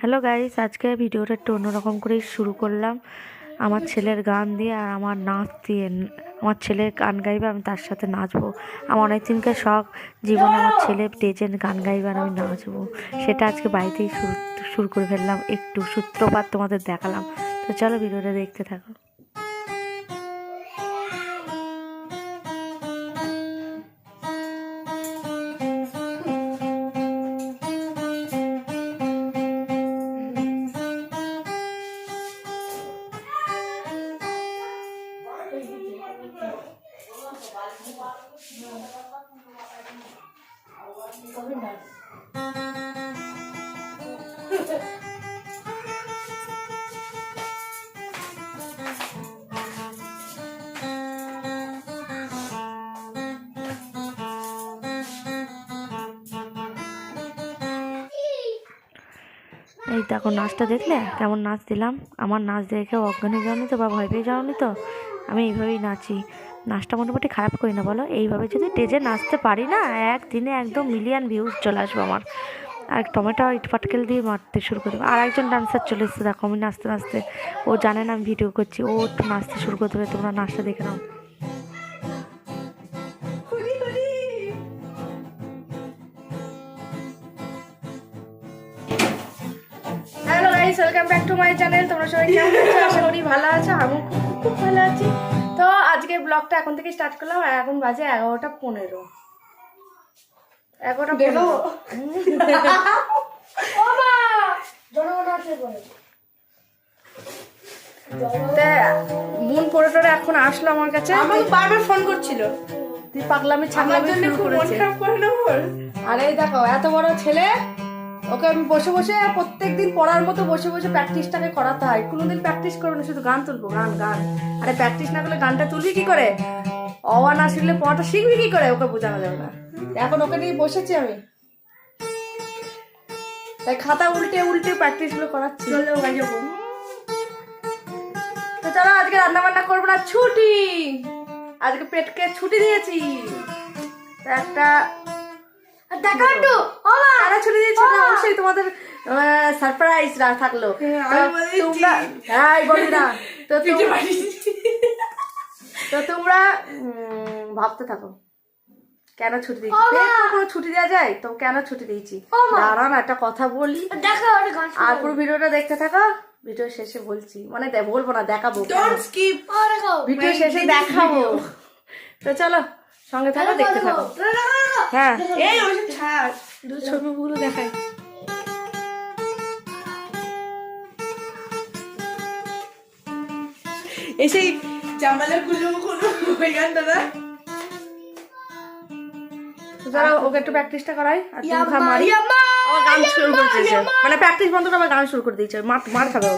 Hello guys আজকে ভিডিওটা একটু অন্যরকম করেই শুরু করলাম। আমার ছেলের গান দিয়ে আর আমার নাচ দিয়ে। আমার ছেলের গান গাইবে, আমি তার সাথে নাচবো। আমার অনেক দিনকে শখ, জীবনে আমার ছেলে স্টেজে গান গাইবে আর আমি নাচবো। সেটা আজকে বাড়িতেই শুরু শুরু করে ফেললাম। একটু সূত্রপাত তোমাদের দেখালাম। তো চলো ভিডিওটা দেখতে থাকো। এই দেখো নাচটা দেখলে? কেমন নাচ দিলাম? আমার নাচ দেখে অজ্ঞান যাওনি তো বা ভয় পেয়ে যাওনি তো? আমি এইভাবেই নাচি। নাচটা মোটামুটি খারাপ করি না, বলো? এইভাবে যদি স্টেজে নাচতে পারি না, একদিনে একদম মিলিয়ন ভিউজ চলে আসবে আমার। আর টমেটো ইট পাটকেল দিয়ে মারতে শুরু করে আর একজন ডান্সার চলে এসছে, দেখো আমি নাচতে নাচতে। ও জানে না আমি ভিডিও করছি, ও একটু নাচতে শুরু করে দেবে, তোমরা নাচটা দেখে নাও। Welcome back to my channel তোমরা সবাই কেমন আছো? আশা করি ভালো আছো আমি খুব খুব ভালো আছি। তো আজকে ব্লগটা এখন থেকে স্টার্ট করলাম আর এখন বাজে এগারোটা পনেরো। এগারোটা পনেরো। বোন পড়ে এখন আসলো আমার কাছে। আমাকে বারবার ফোন করছিল। তুই পাগলামি ছাগলামি শুরু খুব করেছে খারাপ করে না ওর? দেখো এত বড় ছেলে ওকে আমি বসে বসে প্রত্যেক দিন পড়ার মতো বসে বসে প্র্যাকটিসটাকে করাতে হয়। কোনোদিন প্র্যাকটিস করব না শুধু গান তুলবো গান গান। আরে প্র্যাকটিস না করলে গানটা তুলবি কি করে? অওয়া না শিখলে পড়াটা শিখবি কি করে? ওকে বোঝানো যাবে না। এখন ওকে নিয়ে বসেছি আমি। তাই খাতা উল্টে উল্টে প্র্যাকটিসগুলো করাচ্ছি। চলো বাড়ি যাব। তো চলো আজকে রান্না বান্না করব না ছুটি। আজকে পেটকে ছুটি দিয়েছি। একটা দেখা একটু। কারা ছুটি দিয়েছি ওটা অবশ্যই তোমাদের সারপ্রাইজ থাকল। হ্যাঁ। তোমরা হ্যাঁ বলি না তো পিঠে তোমরা- বাড়ি তো তোমরা ভাবতে থাকো। কেন ছুটি দিয়েছি? কোনো ছুটি দেওয়া যায় তো কেন ছুটি দিয়েছি? দাঁড়া না একটা কথা বলি। আর পুরো ভিডিওটা দেখতে থাকো। ভিডিও শেষে বলছি মানে বলব না দেখাবো ভিডিও শেষে দেখাবো। তো চলো। সঙ্গে থাকো দেখতে থাকো। হ্যাঁ। এই ওইসব ছাড়। দু ছবিগুলো দেখাই। এসেই জামালের কুলু কুলু ওই গানটা না তো ওকে একটু প্র্যাকটিসটা করাই আর তুমি খা মারি। আবার গান শুরু করে দিয়েছে মানে প্র্যাকটিস বন্ধ করে আবার গান শুরু করে দিয়েছে। মার মার খাবে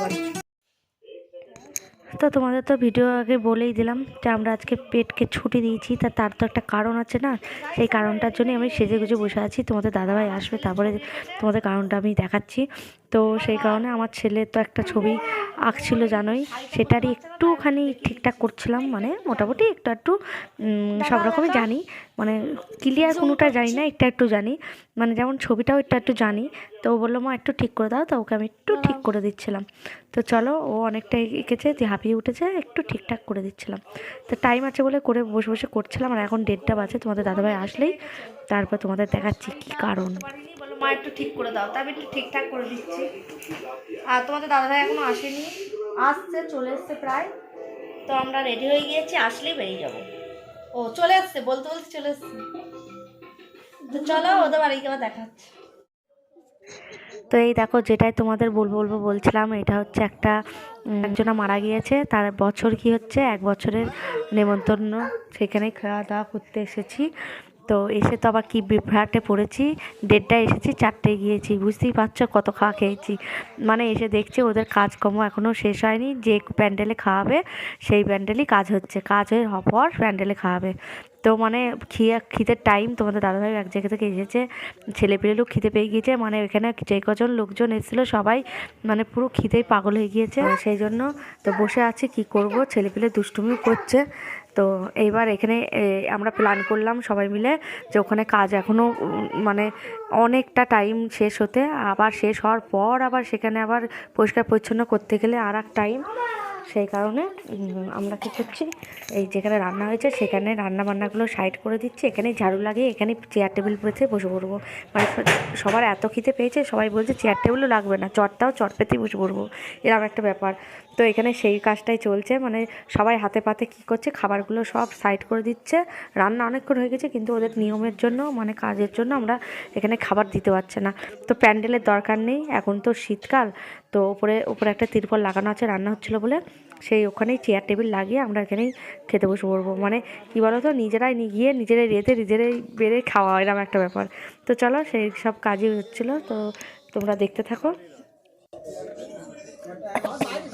তো তোমাদের তো ভিডিও আগে বলেই দিলাম যে আমরা আজকে পেটকে ছুটি দিয়েছি, তা তার তো একটা কারণ আছে না? সেই কারণটার জন্যই আমি সেজে গুজে বসে আছি। তোমাদের দাদাভাই আসবে, তারপরে তোমাদের কারণটা আমি দেখাচ্ছি। তো সেই কারণে আমার ছেলে তো একটা ছবি আঁকছিল, জানোই। সেটারই একটুখানি ঠিকঠাক করছিলাম মানে মোটামুটি একটু একটু সব রকমই জানি। মানে ক্লিয়ার কোনোটা জানি না, একটু একটু জানি। মানে যেমন ছবিটাও একটু একটু জানি। তো ও বলল, মা, একটু ঠিক করে দাও তো, ওকে আমি একটু ঠিক করে দিচ্ছিলাম। তো চলো, ও অনেকটা এঁকেছে, যে হাঁপিয়ে উঠেছে, একটু ঠিকঠাক করে দিচ্ছিলাম। তো টাইম আছে বলে করে বসে বসে করছিলাম, আর এখন ডেটটা বাজে, তোমাদের দাদাভাই আসলেই, তারপর তোমাদের দেখাচ্ছি কী কারণ। মা একটু ঠিক করে দাও, তা আমি একটু ঠিকঠাক করে দিচ্ছি। আর তোমাদের দাদাভাই এখনও আসেনি। আসছে, চলে এসছে প্রায়। তো আমরা রেডি হয়ে গিয়েছি, আসলেই বেরিয়ে যাব। ও, চলে আসছে, বলতে বলতে চলে এসছে। তো চলো, ওদের বাড়ি গেলে দেখা হচ্ছে। তো এই দেখো, যেটাই তোমাদের বলব বলব, বলছিলাম, এটা হচ্ছে একটা একজনা মারা গিয়েছে। তার বছর কি হচ্ছে? এক বছরের নেমন্তন্ন। সেখানে খাওয়া দাওয়া করতে এসেছি। তো এসে তো আবার কি বিভ্রাটে পড়েছি। দেড়টায় এসেছি, চারটেয় গিয়েছি। বুঝতেই পারছ কত খাওয়া খেয়েছি। মানে এসে দেখছি ওদের কাজকর্ম এখনও শেষ হয়নি। যে প্যান্ডেলে খাওয়াবে, সেই প্যান্ডেলই কাজ হচ্ছে। কাজ হয়ে পর প্যান্ডেলে খাওয়াবে। তো মানে খিয়া খিদের টাইম তোমাদের দাদাভাই এক জায়গা থেকে এসেছে। ছেলে পেলে লোক খিদে পেয়ে গিয়েছে। মানে এখানে যে কজন লোকজন এসেছিল, সবাই মানে পুরো খিদেই পাগল হয়ে গিয়েছে। সেই জন্য তো বসে আছি, কি করব? ছেলে পেলে দুষ্টুমি করছে। তো এইবার এখানে আমরা প্ল্যান করলাম সবাই মিলে যে ওখানে কাজ এখনও মানে অনেকটা টাইম শেষ হতে, আবার শেষ হওয়ার পর আবার সেখানে আবার পরিষ্কার পরিচ্ছন্ন করতে গেলে আর এক টাইম সেই কারণে আমরা কী করছি, এই যেখানে রান্না হয়েছে সেখানে রান্না বান্নাগুলো সাইড করে দিচ্ছি। এখানেই ঝাড়ু লাগিয়ে এখানে চেয়ার টেবিল পেতে বসে পড়ব। মানে সবার এত খিদে পেয়েছে, সবাই বলছে চেয়ার টেবিলও লাগবে না, চটটাও চট পেতেই বসে পড়ব। এরকম একটা ব্যাপার। তো এখানে সেই কাজটাই চলছে মানে সবাই হাতে পাতে কী করছে, খাবারগুলো সব সাইড করে দিচ্ছে। রান্না অনেকক্ষণ হয়ে গেছে, কিন্তু ওদের নিয়মের জন্য মানে কাজের জন্য আমরা এখানে খাবার দিতে পারছে না। তো প্যান্ডেলের দরকার নেই, এখন তো শীতকাল, তো ওপরে উপরে একটা তিরপল লাগানো আছে, রান্না হচ্ছিল বলে। সেই ওখানেই চেয়ার টেবিল লাগিয়ে আমরা এখানেই খেতে বসে পড়ব। মানে কী বলো তো নিজেরাই গিয়ে নিজেরাই রেতে, নিজেরাই বেড়ে খাওয়া এরকম একটা ব্যাপার। তো চলো, সেই সব কাজই হচ্ছিল, তো তোমরা দেখতে থাকো।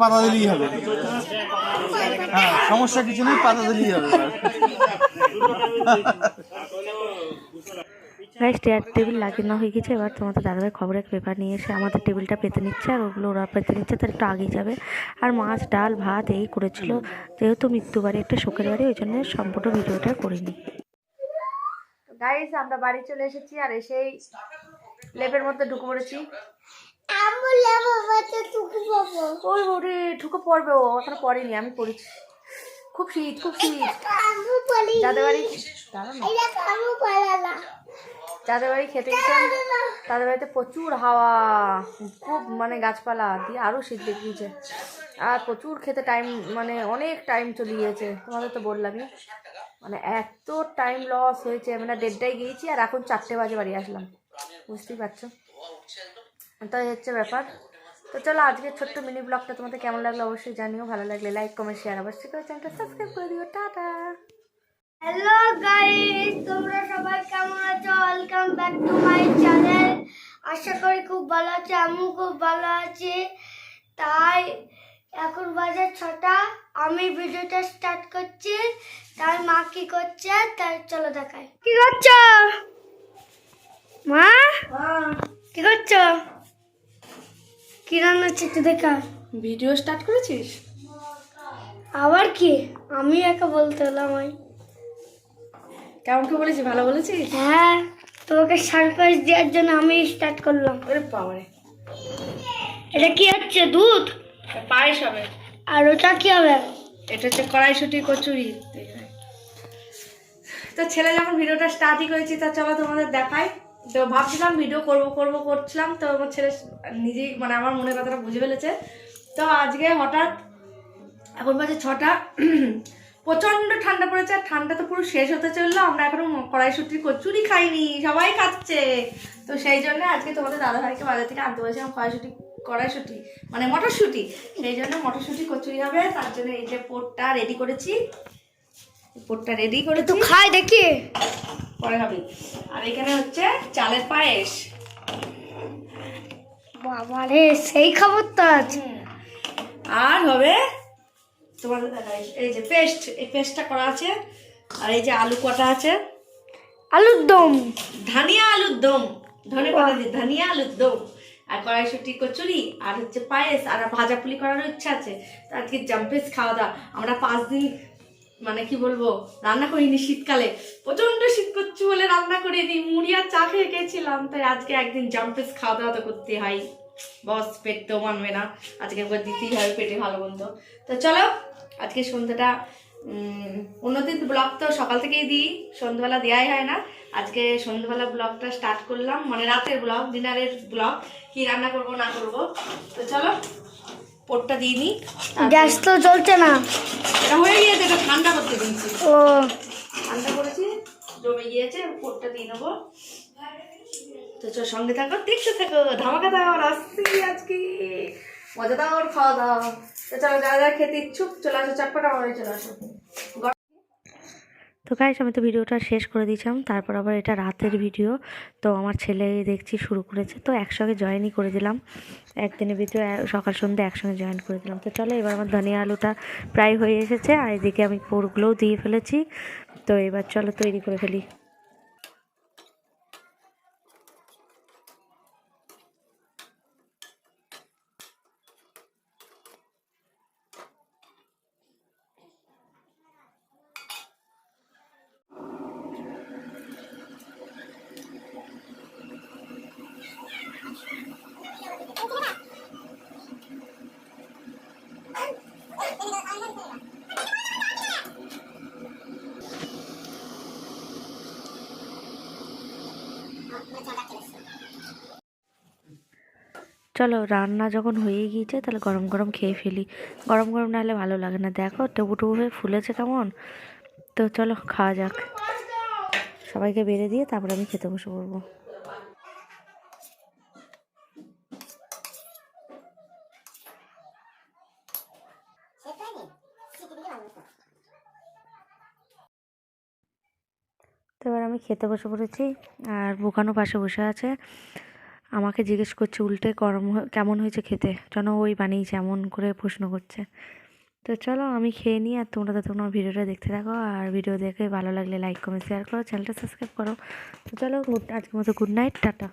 পাতা দিলেই হবে। হ্যাঁ সমস্যা কিছু নেই পাতা দিলেই হবে। গাইস চেয়ার টেবিল লাগিয়ে হয়ে গেছে। এবার তোমাদের দাদাভাই খবরের পেপার নিয়ে এসে আমাদের টেবিলটা পেতে নিচ্ছে আর ওগুলো ওরা পেতে নিচ্ছে তার একটু আগেই যাবে। আর মাছ ডাল ভাত এই করেছিল। যেহেতু মৃত্যু বাড়ি একটা শোকের বাড়ি ওই জন্য সম্পূর্ণ ভিডিওটা করিনি। গাইস আমরা বাড়ি চলে এসেছি আর এসেই লেপের মধ্যে ঢুকে পড়েছি। ওই ওরে ঢুকে পড়বে ও এখনও পড়েনি আমি পড়েছি। খুব শীত খুব শীত যাদের বাড়ি যাদের বাড়ি খেতে গেছেন তাদের বাড়িতে প্রচুর হাওয়া খুব মানে গাছপালা দিয়ে আরও শীত দেখিয়েছে। আর প্রচুর খেতে টাইম মানে অনেক টাইম চলে গিয়েছে তোমাদের তো বললামই। মানে এত টাইম লস হয়েছে মানে দেড়টায় গিয়েছি আর এখন চারটে বাজে বাড়ি আসলাম। বুঝতেই পারছ? তাই হচ্ছে ব্যাপার। তো চলো আজকে ছোট্ট মিনি ব্লগটা তোমাদের কেমন লাগল অবশ্যই জানিও ভালো লাগলে লাইক কমেন্ট শেয়ার অবশ্যই করে চ্যানেলটা সাবস্ক্রাইব করে দিও। টাটা। হ্যালো গাইস তোমরা সবাই কেমন আছো? Welcome back to my channel আশা করি খুব ভালো আছো আমিও খুব ভালো আছি। তাই এখন বাজে ছটা আমি ভিডিওটা স্টার্ট করছি তাই মা কি করছে তাই চলো দেখাই। কি করছ? মা। কি করছ? কি রান্না হচ্ছে একটু দেখা। ভিডিও স্টার্ট করেছিস? আবার কি? আমি একা বলতে হলাম আমি কেমন কি বলেছি ভালো বলেছিস? হ্যাঁ তোমাকে সারপ্রাইজ দেওয়ার জন্য আমি স্টার্ট করলাম। ওরে বাবারে। এটা কি হচ্ছে দুধ? পায়েস হবে। আর ওটা কি হবে? এটা হচ্ছে কড়াইশুটি কচুরি। তো ছেলে যখন ভিডিওটা স্টার্টই করেছি তা চলো তোমাদের দেখাই। তো ভাবছিলাম ভিডিও করব করব করছিলাম। তো আমার ছেলে নিজেই মানে আমার মনের কথাটা বুঝে ফেলেছে। তো আজকে হঠাৎ এখন বাজে ছটা প্রচণ্ড ঠান্ডা পড়েছে আর ঠান্ডা তো পুরো শেষ হতে চলল। আমরা এখনও কড়াইশুটির কচুরি খাইনি সবাই খাচ্ছে। তো সেই জন্য আজকে তোমাদের দাদাভাইকে বাজার থেকে আনতে বলেছিলাম কড়াইশুটি কড়াইশুটি মানে মটরশুটি। সেই জন্য মটরশুটি কচুরি হবে তার জন্য এই যে পোটটা রেডি করেছি। পোটটা রেডি করে তো খাই দেখি। পরে হবে। আর এখানে হচ্ছে চালের পায়েস। সেই খবর তো আজ। আর হবে তোমাদের এই যে পেস্ট এই পেস্টটা করা আছে। আর এই যে আলু কটা আছে। আলুর দম। ধানিয়া আলুর দম। ধনে পাতা দিয়ে ধানিয়া আলুর দম। আর কড়াইশুটি কচুরি আর হচ্ছে পায়েস আর ভাজা পুলি করারও ইচ্ছা আছে। তো আজকে জাম্পেস খাওয়া দাওয়া। আমরা পাঁচ দিন মানে কি বলব, রান্না করিনি শীতকালে। প্রচণ্ড শীত করছে বলে রান্না করিনি, মুড়ি আর চা খেয়ে গেছিলাম, তাই আজকে একদিন জাম্পেস খাওয়া দাওয়া তো করতে হয়। বস, পেট তো মানবে না, আজকে একবার দিতেই হবে পেটে ভালো মন্দ। তো চলো, আজকে সন্ধ্যাটা অন্যদিন ব্লগ তো সকাল থেকেই দিই, সন্ধ্যাবেলা দেওয়াই হয় না। আজকে সন্ধ্যাবেলা ব্লগটা স্টার্ট করলাম মানে রাতের ব্লগ ডিনারের ব্লগ কি রান্না করব না করব। তো চলো পোটটা দিয়ে নিই গ্যাস তো চলছে না। এটা হয়ে গিয়েছে এটা ঠান্ডা করতে দিয়েছি। ও। ঠান্ডা করেছি জমে গিয়েছে পোটটা দিয়ে নেব। তো চল সঙ্গে থাকো দেখতে থাকো ধামাকা দাওয়ার আসছি আজকে। মজা আর খাওয়া দাওয়া। তো চলো যারা যারা খেতে ইচ্ছুক চলে আসো চটপটা আমার চলে আসো। তো গাইস আমি তো ভিডিওটা শেষ করে দিয়েছিলাম, তারপর আবার এটা রাতের ভিডিও তো আমার ছেলে দেখছি শুরু করেছে, তো একসঙ্গে জয়েনই করে দিলাম। একদিনের ভিডিও সকাল সন্ধ্যে একসঙ্গে জয়েন করে দিলাম। তো চলো এবার আমার ধনিয়া আলুটা প্রায় হয়ে এসেছে, আর এদিকে আমি পোরগুলোও দিয়ে ফেলেছি। তো এবার চলো তৈরি করে ফেলি। চলো রান্না যখন হয়ে গিয়েছে তাহলে গরম গরম খেয়ে ফেলি। গরম গরম না হলে ভালো লাগে না। দেখো টুবু টুবু হয়ে ফুলেছে কেমন? তো চলো খাওয়া যাক। সবাইকে বেড়ে দিয়ে তারপরে আমি খেতে বসে পড়ব। তো এবার আমি খেতে বসে পড়েছি আর বোকানো পাশে বসে আছে। আমাকে জিজ্ঞেস করছে, উল্টে গরম কেমন হয়েছে খেতে? যেন ওই বানিয়েছে, এমন করে প্রশ্ন করছে। তো চলো আমি খেয়ে নিই আর তোমরা তো তোমার ভিডিওটা দেখতে থাকো আর ভিডিও দেখে ভালো লাগলে লাইক কমেন্ট শেয়ার করো, চ্যানেলটা সাবস্ক্রাইব করো। তো চলো, গুড, আজকের মতো গুড নাইট টাটা।